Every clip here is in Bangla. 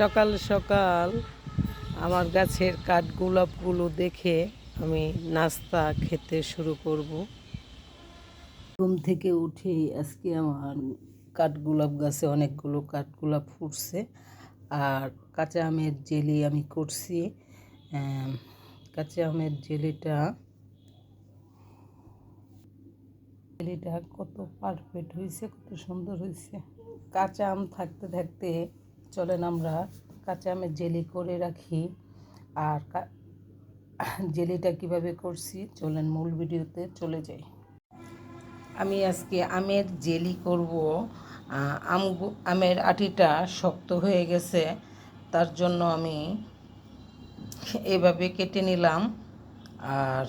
সকাল সকাল আমার গাছের কাঠগোলাপগুলো দেখে আমি নাস্তা খেতে শুরু করব। ঘুম থেকে উঠেই আজকে আমার কাঠগোলাপ গাছে অনেকগুলো কাঠগোলাপ ফুটছে আর কাঁচা আমের জেলি আমি করছি। কাঁচা আমের জেলিটা জেলিটা কত পারফেক্ট হয়েছে, কত সুন্দর হয়েছে। কাঁচা আম থাকতে থাকতে চলেন আমরা কাঁচা আমের জেলি করে রাখি। আর জেলিটা কীভাবে করছি চলেন মূল ভিডিওতে চলে যাই। আমি আজকে আমের জেলি করব। আম আমের আটিটা শক্ত হয়ে গেছে, তার জন্য আমি এভাবে কেটে নিলাম। আর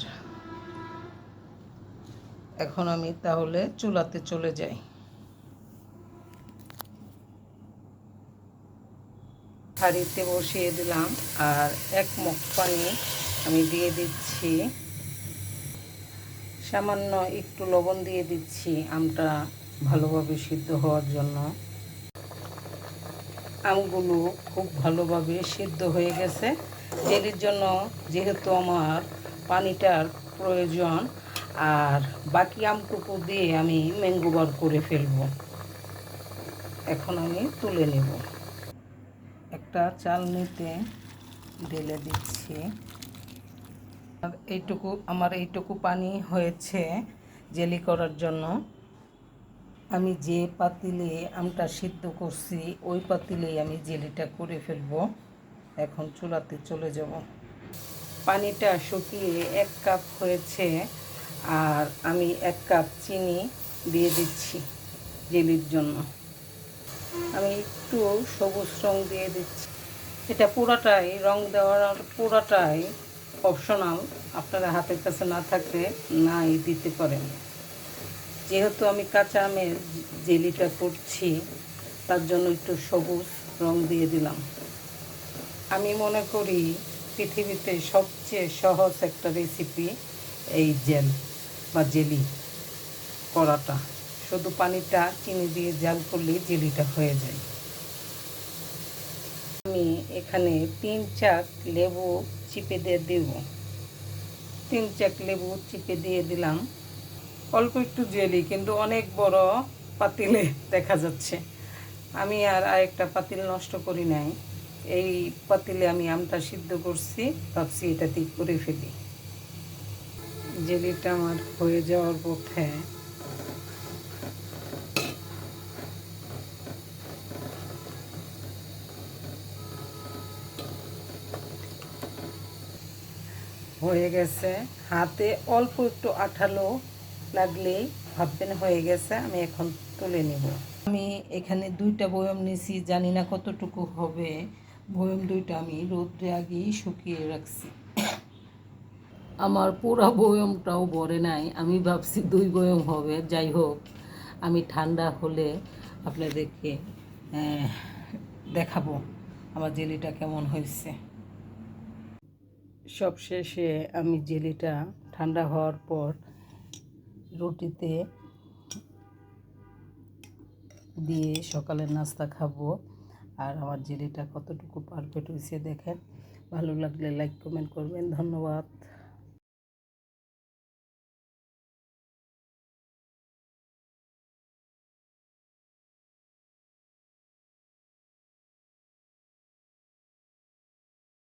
এখন আমি তাহলে চুলাতে চলে যাই। হাঁড়িতে বসিয়ে দিলাম আর এক মুখ পানি আমি দিয়ে দিচ্ছি। সামান্য একটু লবণ দিয়ে দিচ্ছি আমটা ভালোভাবে সিদ্ধ হওয়ার জন্য। আমগুলো খুব ভালোভাবে সিদ্ধ হয়ে গেছে। জেলির জন্য যেহেতু আমার পানিটার প্রয়োজন, আর বাকি আমটুকু দিয়ে আমি ম্যাঙ্গোবার করে ফেলব। এখন আমি তুলে নেব। একটা চালনিতে ঢেলে দিচ্ছি। আর এইটুকু, আমার এইটুকু পানি হয়েছে জেলি করার জন্য। আমি যে পাতিলে আমটা সিদ্ধ করছি, ওই পাতিলেই আমি জেলিটা করে ফেলব। এখন চুলাতে চলে যাব। পানিটা শুকিয়ে এক কাপ হয়েছে, আর আমি এক কাপ চিনি দিয়ে দিচ্ছি জেলির জন্য। আমি একটু সবুজ রং দিয়ে দিচ্ছি। এটা পুরাটাই, রং দেওয়ার পুরাটাই অপশনাল আপনারা হাতের কাছে না থাকলে নাই দিতে পারেন। যেহেতু আমি কাঁচা আমের জেলিটা করছি, তার জন্য একটু সবুজ রং দিয়ে দিলাম। আমি মনে করি পৃথিবীতে সবচেয়ে সহজ একটা রেসিপি এই জেল বা জেলি করাটা। শুধু পানিটা চিনি দিয়ে জাল করলেই জেলিটা হয়ে যায়। আমি এখানে তিন চাক লেবু চিপে দিয়ে দেব। তিন চাক লেবু চিপে দিয়ে দিলাম। অল্প একটু জেলি, কিন্তু অনেক বড় পাতিলে দেখা যাচ্ছে। আমি আর আরেকটা পাতিল নষ্ট করি নাই। এই পাতিলে আমি আমটা সিদ্ধ করছি, ভাবছি এটা এটাতেই করে ফেলি। জেলিটা আমার হয়ে যাওয়ার পথে হয়ে গেছে। হাতে অল্প একটু আঠালো লাগলেই ভাববেন হয়ে গেছে, আমি এখন তুলে নিব। আমি এখানে দুইটা বয়ম নিছি, জানি না কতটুকু হবে। বয়ম দুইটা আমি রোদ্রে আগেই শুকিয়ে রাখছি। আমার পুরো বয়মটাও ভরে নাই, আমি ভাবছি দুই বয়ম হবে, যাই হোক, আমি ঠান্ডা হলে আপনাদেরকে দেখাবো আমার জেলিটা কেমন হয়েছে। সব শেষে আমি জেলিটা ঠান্ডা হওয়ার পর রুটিতে দিয়ে সকালের নাস্তা খাব। আর আমার জেলিটা কতটুকু পারফেক্ট হয়েছে দেখেন। ভালো লাগলে লাইক কমেন্ট করবেন। ধন্যবাদ।